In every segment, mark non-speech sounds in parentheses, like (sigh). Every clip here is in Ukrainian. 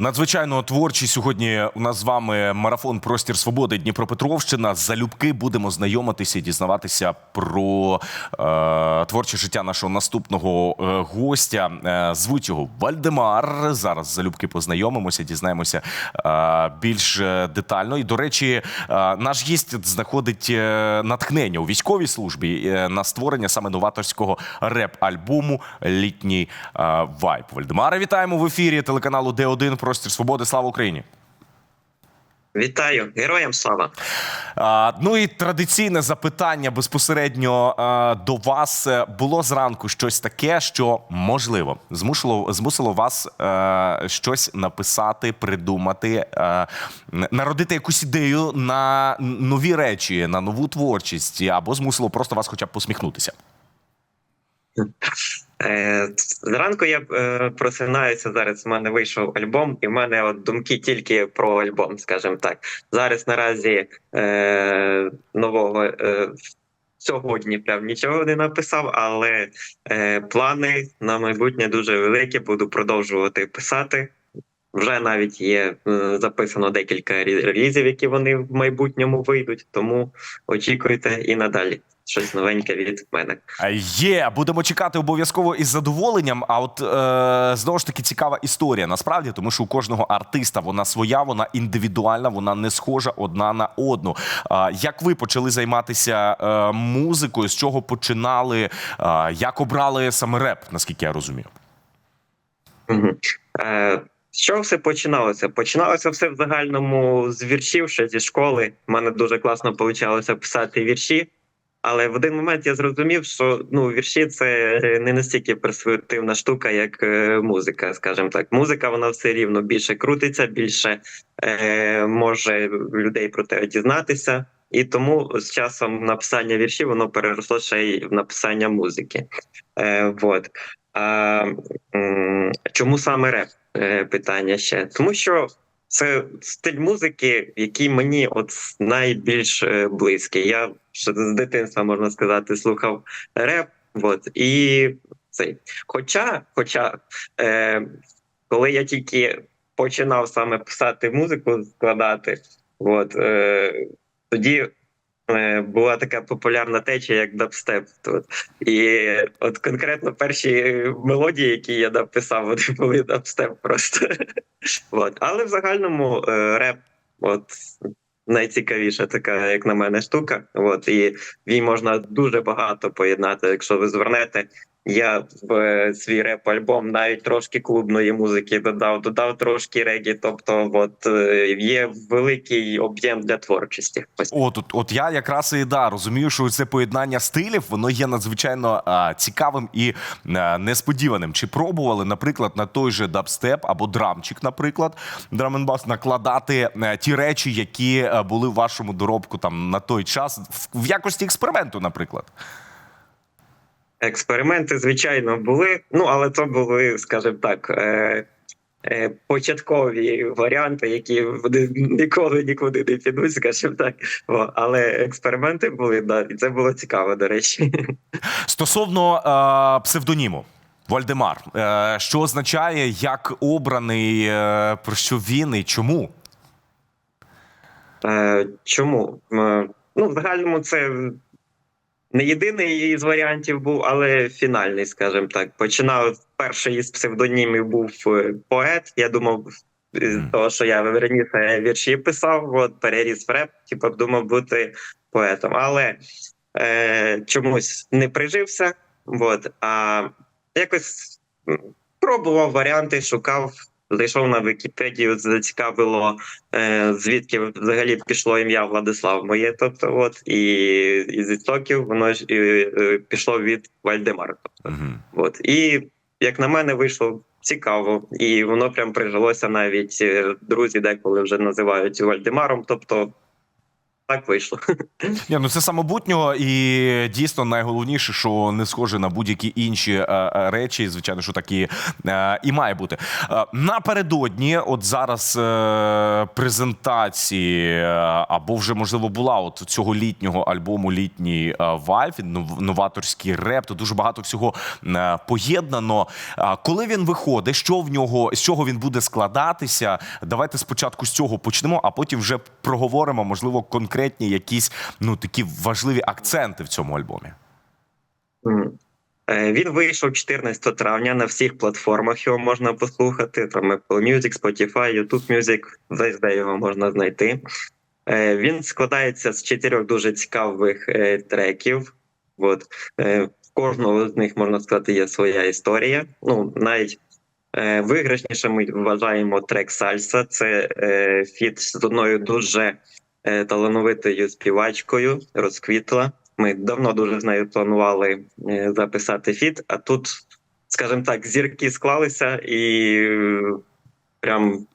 Надзвичайно творчі сьогодні у нас з вами марафон Простір Свободи Дніпропетровщина. Залюбки будемо знайомитися і дізнаватися про е, творче життя нашого наступного е, гостя. Е, звуть його Вальдемар. Зараз залюбки познайомимося, дізнаємося е, більш е, детально. І до речі, е, наш гість знаходить е, натхнення у військовій службі е, на створення саме новаторського реп-альбому Літній е, вайб. Вальдемаре, вітаємо в ефірі телеканалу Д1 Простір Свободи. Слава Україні! Вітаю, героям слава. А, ну і традиційне запитання безпосередньо а, до вас було зранку щось таке, що можливо змусило змусило вас е, щось написати, придумати, е, народити якусь ідею на нові речі, на нову творчість, або змусило просто вас, хоча б посміхнутися. (laughs) Е, зранку я е, просинаюся. Зараз в мене вийшов альбом, і в мене от думки тільки про альбом, скажімо так. Зараз наразі е, нового е, сьогодні прям нічого не написав, але е, плани на майбутнє дуже великі. Буду продовжувати писати. Вже навіть є е, записано декілька релізів, які вони в майбутньому вийдуть. Тому очікуйте і надалі щось новеньке від мене. Є, будемо чекати обов'язково із задоволенням. А от е, знову ж таки цікава історія насправді, тому що у кожного артиста вона своя, вона індивідуальна, вона не схожа одна на одну. Е, як ви почали займатися е, музикою? З чого починали? Е, як обрали саме реп, наскільки я розумію? Мгм. Е, чого все починалося? Починалося все в загальному з віршів ще зі школи. У мене дуже класно вийшло писати вірші. Але в один момент я зрозумів, що ну вірші це не настільки перспективна штука, як е, музика. скажімо так, музика вона все рівно більше крутиться, більше е, може людей про те дізнатися. І тому з часом написання віршів воно переросло ще й в написання музики. Е, вот. А, чому саме реп? Е, питання ще. Тому що це стиль музики, який мені от найбільш е, близький. Я ще з дитинства можна сказати, слухав реп. От і цей. Хоча, хоча, е, коли я тільки починав саме писати музику, складати, от, е, тоді була така популярна течія, як дабстеп. Тут. І от конкретно перші мелодії, які я написав, вони (laughs) були дабстеп просто. (laughs) От. Але в загальному е, реп, от найцікавіша така, як на мене, штука. От і в ній можна дуже багато поєднати. Якщо ви звернете, я в е, свій реп-альбом навіть трошки клубної музики додав, додав трошки регі. Тобто, от е, є великий об'єм для творчості. От, от, от я якраз і да розумію, що це поєднання стилів воно є надзвичайно а, цікавим і а, несподіваним. Чи пробували, наприклад, на той же дабстеп або драмчик, наприклад, драменбас, накладати е, ті речі, які е, були в вашому доробку там на той час, в, в якості експерименту, наприклад. Експерименти, звичайно, були. Ну але це були, скажімо так. Е- е, Початкові варіанти, які ніколи нікуди не підуть, скажімо так. О, але експерименти були, да, і це було цікаво, до речі. Стосовно е, псевдоніму. Вальдемар, е, що означає, як обраний, е, про що він і чому? Е, чому? Ну, в загальному це не єдиний із варіантів був, але фінальний, скажімо так. Починав перший із псевдонімів був е, поет. Я думав, з того, що я раніше вірші писав, от переріс в реп, типу, думав бути поетом. Але е, чомусь не прижився. От, а якось пробував варіанти, шукав. Зайшов на Вікіпедію, зацікавило, е, звідки взагалі пішло ім'я Владислав моє. Тобто, от і з істоків воно ж і, е, пішло від Вальдемара. Тобто, Угу. от і як на мене, вийшло цікаво, і воно прям прижилося навіть е, друзі, деколи вже називають Вальдемаром. Тобто так вийшло. Ні, ну це самобутнього і дійсно найголовніше, що не схоже на будь-які інші е, е, речі. Звичайно, що так і, е, і має бути. Е, напередодні, от зараз е, презентації, е, або вже можливо була от цього літнього альбому Літній е, вайф, новаторський реп. Тут дуже багато всього е, поєднано. А коли він виходить, що в нього з чого він буде складатися? Давайте спочатку з цього почнемо, а потім вже проговоримо, можливо, конкретні якісь ну такі важливі акценти в цьому альбомі. Е, Він вийшов 14 травня на всіх платформах. Його можна послухати. Там Apple Music, Spotify, YouTube Music, десь де його можна знайти. Е, Він складається з чотирьох дуже цікавих е, треків. От. Кожного з них можна сказати є своя історія. Ну, навіть е, виграшніше ми вважаємо трек Сальса. Це фіт з одною дуже талановитою співачкою, розквітла. Ми давно дуже з нею планували е, записати фіт, а тут, скажімо так, зірки склалися і е, прям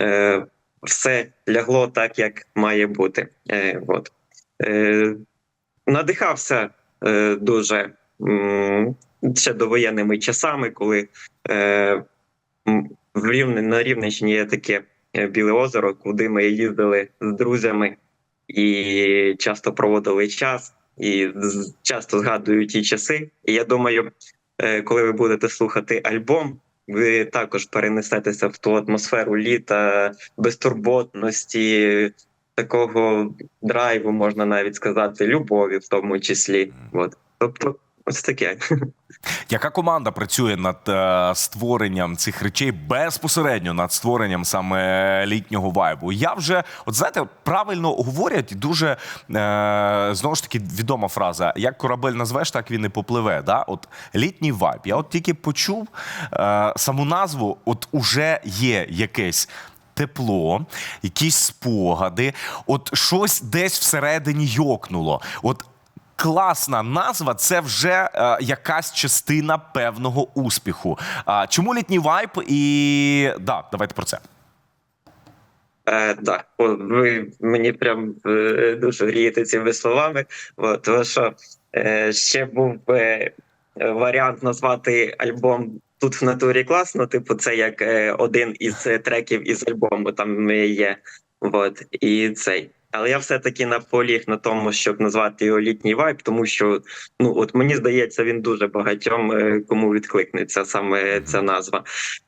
е, все лягло так, як має бути. Е, от. е, надихався е, дуже м, ще довоєнними часами, коли е, в Рівне, на Рівненщині є таке е, біле озеро, куди ми їздили з друзями і часто проводили час, і часто згадую ті часи. І я думаю, е, коли ви будете слухати альбом, ви також перенесетеся в ту атмосферу літа, безтурботності, такого драйву, можна навіть сказати, любові в тому числі. От. Тобто, ось таке. Яка команда працює над е, створенням цих речей безпосередньо над створенням саме літнього вайбу? Я вже, от знаєте, правильно говорять, дуже е, знову ж таки відома фраза: як корабель назвеш, так він і попливе. Да? От літній вайб. Я от тільки почув е, саму назву, от уже є якесь. Тепло, якісь спогади, от щось десь всередині йокнуло. От класна назва це вже е, якась частина певного успіху. А чому літній вайб? І да, давайте про це. Е. О, ви мені прям е, дуже грієте цими словами. От, тому що е, ще був е, варіант назвати альбом тут в натурі класно. Типу, це як е, один із е, треків із альбому. Там е, є. От, і цей. Але я все-таки наполіг на тому, щоб назвати його літній вайб, тому що ну от мені здається, він дуже багатьом е, кому відкликнеться саме ця назва.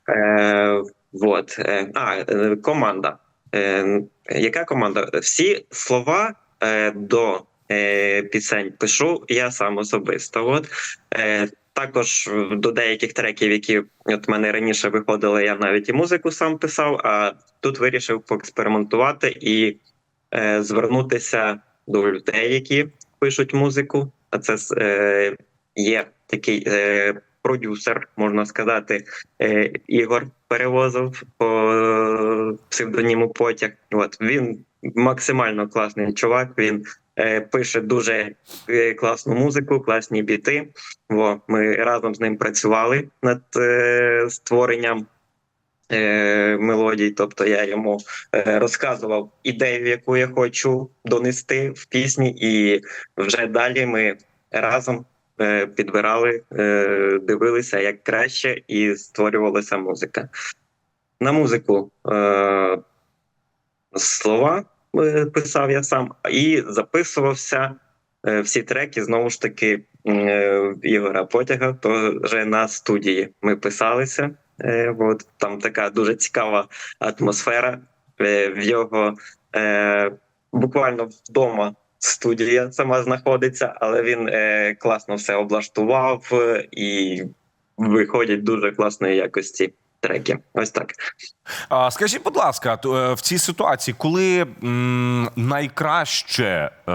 Е, вот. Е, а, е, команда. Е, яка команда? Всі слова е, до е, пісень пишу я сам особисто. От. Е, також до деяких треків, які от мене раніше виходили, я навіть і музику сам писав, а тут вирішив поекспериментувати і звернутися до людей, які пишуть музику. А це е, є такий е, продюсер, можна сказати, е, Ігор Перевозов по псевдоніму Потяг. От він максимально класний чувак. Він е, пише дуже е, класну музику, класні біти. Во, ми разом з ним працювали над е, створенням е, мелодій. Тобто я йому е, розказував ідею, яку я хочу донести в пісні, і вже далі ми разом е, підбирали, е, дивилися як краще, і створювалася музика. На музику е, слова е, писав я сам і записувався е, всі треки знову ж таки е, Ігора Потяга, то вже на студії ми писалися. Е, от, там така дуже цікава атмосфера. Е, в його е, буквально вдома студія сама знаходиться, але він е, класно все облаштував е, і виходять дуже класної якості треки. Ось так. А, скажіть, будь ласка, е, в цій ситуації, коли м, найкраще, е,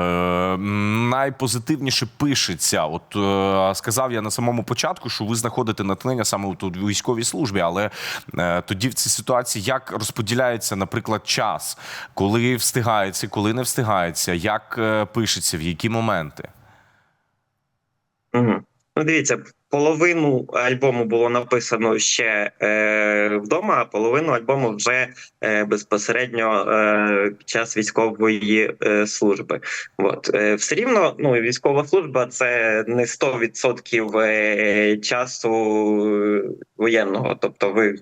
найпозитивніше пишеться, от е, сказав я на самому початку, що ви знаходите натхнення саме у військовій службі, але е, тоді в цій ситуації як розподіляється, наприклад, час, коли встигається, коли не встигається, як е, пишеться, в які моменти? Угу. Ну, дивіться, половину альбому було написано ще е, вдома, а половину альбому вже е, безпосередньо е, під час військової е, служби. От е, все рівно, ну військова служба це не 100% е, часу воєнного. Тобто, ви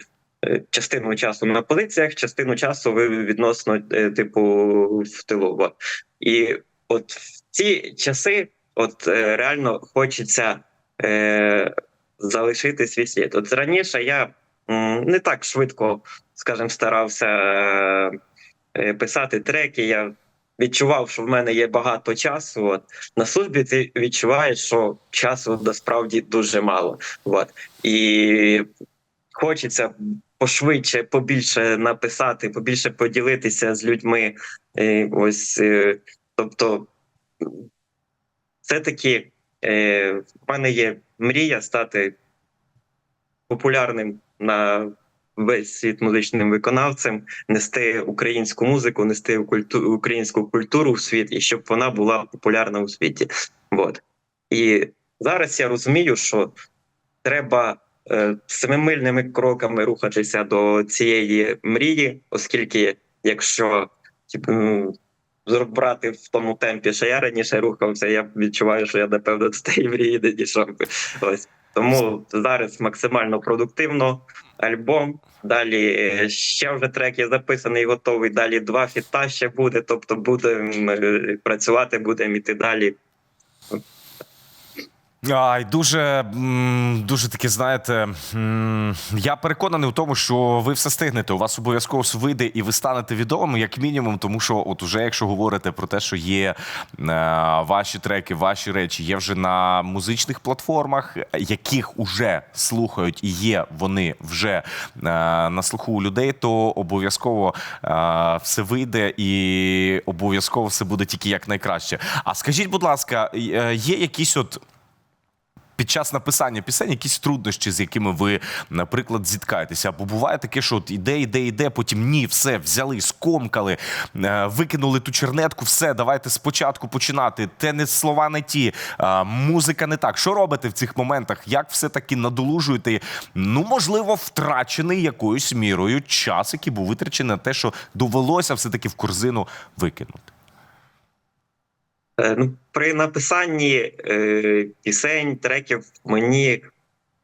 е, частину часу на позиціях, частину часу ви відносно е, типу в тилу. От. І от в ці часи, от реально хочеться е, залишити свій слід. От раніше я не так швидко, скажімо, старався е, писати треки. Я відчував, що в мене є багато часу. От на службі ти відчуваєш, що часу насправді дуже мало. От і хочеться пошвидше, побільше написати, побільше поділитися з людьми. Е, ось, е, тобто, все таки е, в мене є мрія стати популярним на весь світ музичним виконавцем, нести українську музику, нести культу, українську культуру в світ, і щоб вона була популярна у світі. Вот. І зараз я розумію, що треба е, семимильними кроками рухатися до цієї мрії, оскільки якщо ну, брати в тому темпі, що я раніше рухався, я відчуваю, що я напевно (laughs) до тієї мрії не дійшов. Ось тому зараз максимально продуктивно. Альбом. Далі е, ще вже трек є записаний, готовий. Далі два фіта ще буде. Тобто будемо е, працювати, будемо іти далі. Ай, дуже, дуже таки, знаєте, я переконаний в тому, що ви все стигнете. У вас обов'язково вийде, і ви станете відомими, як мінімум, тому що, от уже якщо говорите про те, що є е, ваші треки, ваші речі, є вже на музичних платформах, яких уже слухають і є вони вже е, на слуху у людей, то обов'язково е, все вийде і обов'язково все буде тільки як найкраще. А скажіть, будь ласка, є якісь от під час написання пісень якісь труднощі, з якими ви, наприклад, зіткаєтеся? Або буває таке, що от іде, іде, іде, потім ні, все взяли, скомкали, е, викинули ту чернетку, все, давайте спочатку починати. Те не слова не ті, музика не так. Що робите в цих моментах? Як все таки надолужуєте? Ну, можливо, втрачений якоюсь мірою час, який був витрачений на те, що довелося все таки в корзину викинути. Е, Ну, при написанні е, пісень, треків мені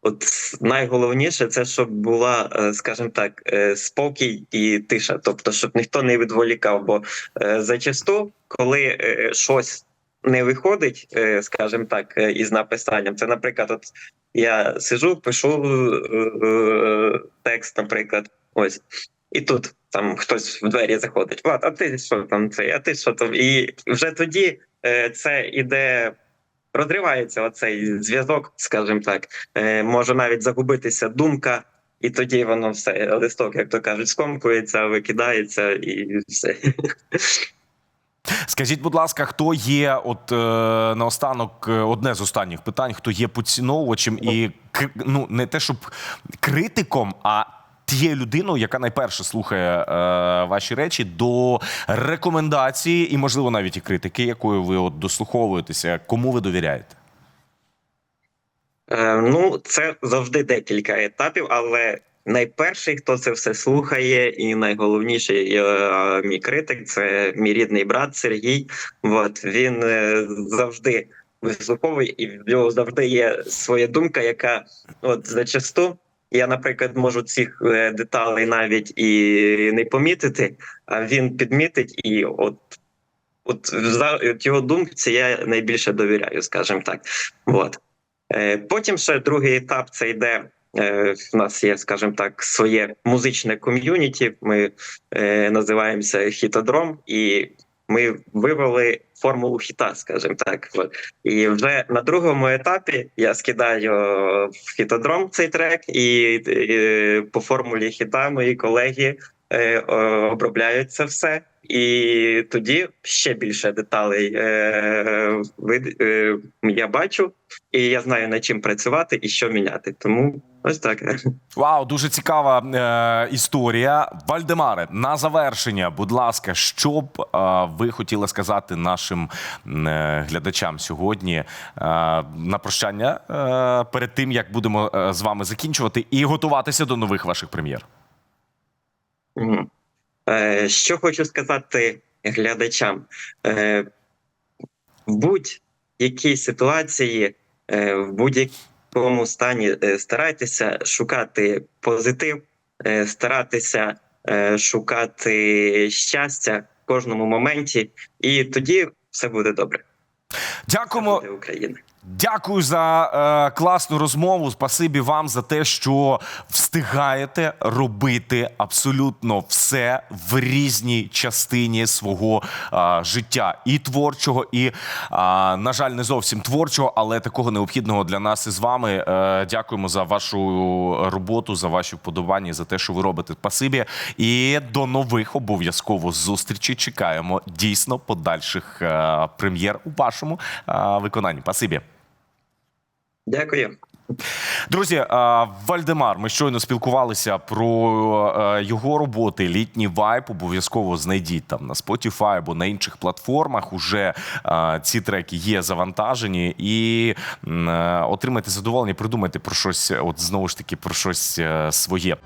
от найголовніше це щоб була, е, скажімо так, е, спокій і тиша. Тобто, щоб ніхто не відволікав. Бо зачасту, коли щось не виходить, скажімо так, із написанням, це, наприклад, от я сижу, пишу текст, наприклад, ось. І тут там хтось в двері заходить. Влад, а ти що там це? А ти що там? І вже тоді е, це іде, розривається оцей зв'язок, скажімо так. Е, може навіть загубитися думка, і тоді воно все, листок, як то кажуть, скомкується, викидається і все. Скажіть, будь ласка, хто є, от е, наостанок, е, одне з останніх питань, хто є поціновувачем і ну не те, щоб критиком, а тією людиною, яка найперше слухає е, ваші речі до рекомендації і, можливо, навіть і критики, якою ви от дослуховуєтеся, кому ви довіряєте? Е, ну, це завжди декілька етапів, але найперший, хто це все слухає, і найголовніший е, мій критик це мій рідний брат Сергій. От він е, завжди вислуховує, і в нього завжди є своя думка, яка от зачасту. Я, наприклад, можу цих е, деталей навіть і не помітити, а він підмітить, і от, от от його думці я найбільше довіряю, скажімо так. От. Е, Потім ще другий етап це йде. е, В нас є, скажімо так, своє музичне ком'юніті. Ми називаємося Хітодром, і ми вивели формулу хіта, скажімо так. І вже на другому етапі я скидаю в хітодром цей трек, і, і по формулі хіта мої колеги е, обробляють це все, і тоді ще більше деталей е, е, я бачу, і я знаю над чим працювати і що міняти. Тому ось так. Вау, дуже цікава е, історія. Вальдемаре, на завершення, будь ласка, що б е, ви хотіли сказати нашим е, глядачам сьогодні е, на прощання е, перед тим, як будемо з вами закінчувати і готуватися до нових ваших прем'єр? Е, Що хочу сказати глядачам. Е, В будь-якій ситуації, е, в будь-якому стані старайтеся шукати позитив, старатися шукати щастя в кожному моменті, і тоді все буде добре. Дякуємо. Україна. Дякую за е, класну розмову. Спасибі вам за те, що встигаєте робити абсолютно все в різній частині свого е, життя, і творчого, і е, на жаль, не зовсім творчого, але такого необхідного для нас із вами. Е, дякуємо за вашу роботу, за ваші вподобання, за те, що ви робите. Спасибі. І до нових обов'язково зустрічей. Чекаємо дійсно подальших е, прем'єр у вашому е, виконанні. Спасибі. Дякую. Друзі, Вальдемар, ми щойно спілкувалися про е, його роботи. Літній вайб. Обов'язково знайдіть там на Spotify або на інших платформах. Уже ці треки є завантажені, і е, отримайте задоволення, придумайте про щось, от знову ж таки, про щось е, своє.